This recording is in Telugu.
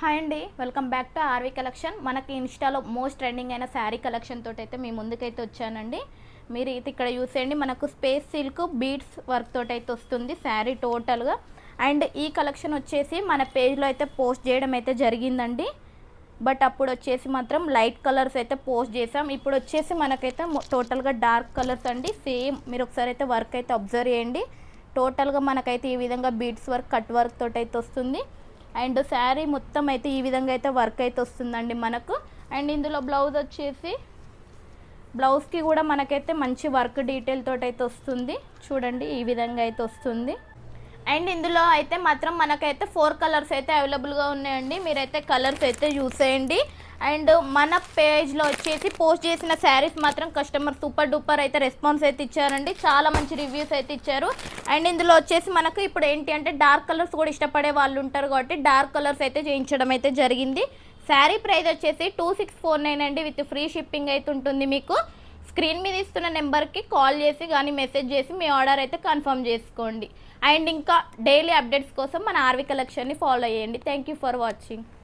హాయ్ అండి welcome back to RV collection. మనకి ఇన్స్టాలో మోస్ట్ ట్రెండింగ్ అయిన శారీ కలెక్షన్ తోటి అయితే మీ ముందుకైతే వచ్చానండి. మీరు ఇది ఇక్కడ చూసేయండి మనకు స్పేస్ సిల్క్ బీడ్స్ వర్క్ తోటి అయితే వస్తుంది శారీ టోటల్గా. అండ్ ఈ కలెక్షన్ వచ్చేసి మన పేజ్లో అయితే పోస్ట్ చేయడం అయితే జరిగిందండి. బట్ అప్పుడు వచ్చేసి మాత్రం లైట్ కలర్స్ అయితే పోస్ట్ చేసాం ఇప్పుడు వచ్చేసి మనకైతే టోటల్గా డార్క్ కలర్స్ అండి. సేమ్ మీరు ఒకసారి అయితే వర్క్ అయితే అబ్జర్వ్ చేయండి. టోటల్గా మనకైతే ఈ విధంగా బీడ్స్ వర్క్ కట్ వర్క్ తోటి అయితే వస్తుంది. అండ్ శారీ మొత్తం అయితే ఈ విధంగా అయితే వర్క్ అయితే వస్తుందండి మనకు. అండ్ ఇందులో బ్లౌజ్ వచ్చేసి బ్లౌజ్కి కూడా మనకైతే మంచి వర్క్ డీటెయిల్ తోటి అయితే వస్తుంది. చూడండి ఈ విధంగా అయితే వస్తుంది. అండ్ ఇందులో అయితే మాత్రం మనకైతే ఫోర్ కలర్స్ అయితే అవైలబుల్గా ఉన్నాయండి. మీరైతే కలర్స్ అయితే చూసేయండి అండ్ మన పేజ్లో వచ్చేసి పోస్ట్ చేసిన శారీస్ మాత్రం కస్టమర్ సూపర్ డూపర్ అయితే రెస్పాన్స్ అయితే ఇచ్చారండి. చాలా మంచి రివ్యూస్ అయితే ఇచ్చారు. అండ్ ఇందులో వచ్చేసి మనకు ఇప్పుడు ఏంటి అంటే డార్క్ కలర్స్ కూడా ఇష్టపడే వాళ్ళు ఉంటారు కాబట్టి డార్క్ కలర్స్ అయితే చేయించడం అయితే జరిగింది. శారీ ప్రైస్ వచ్చేసి టూ సిక్స్ ఫోర్ నైన్ అండి. విత్ ఫ్రీ షిప్పింగ్ అయితే ఉంటుంది మీకు. స్క్రీన్ మీద ఇస్తున్న నెంబర్కి కాల్ చేసి కానీ మెసేజ్ చేసి మీ ఆర్డర్ అయితే కన్ఫర్మ్ చేసుకోండి. అండ్ ఇంకా డైలీ అప్డేట్స్ కోసం మన ఆర్వి కలెక్షన్ని ఫాలో అయ్యండి థ్యాంక్ యూ ఫర్ వాచింగ్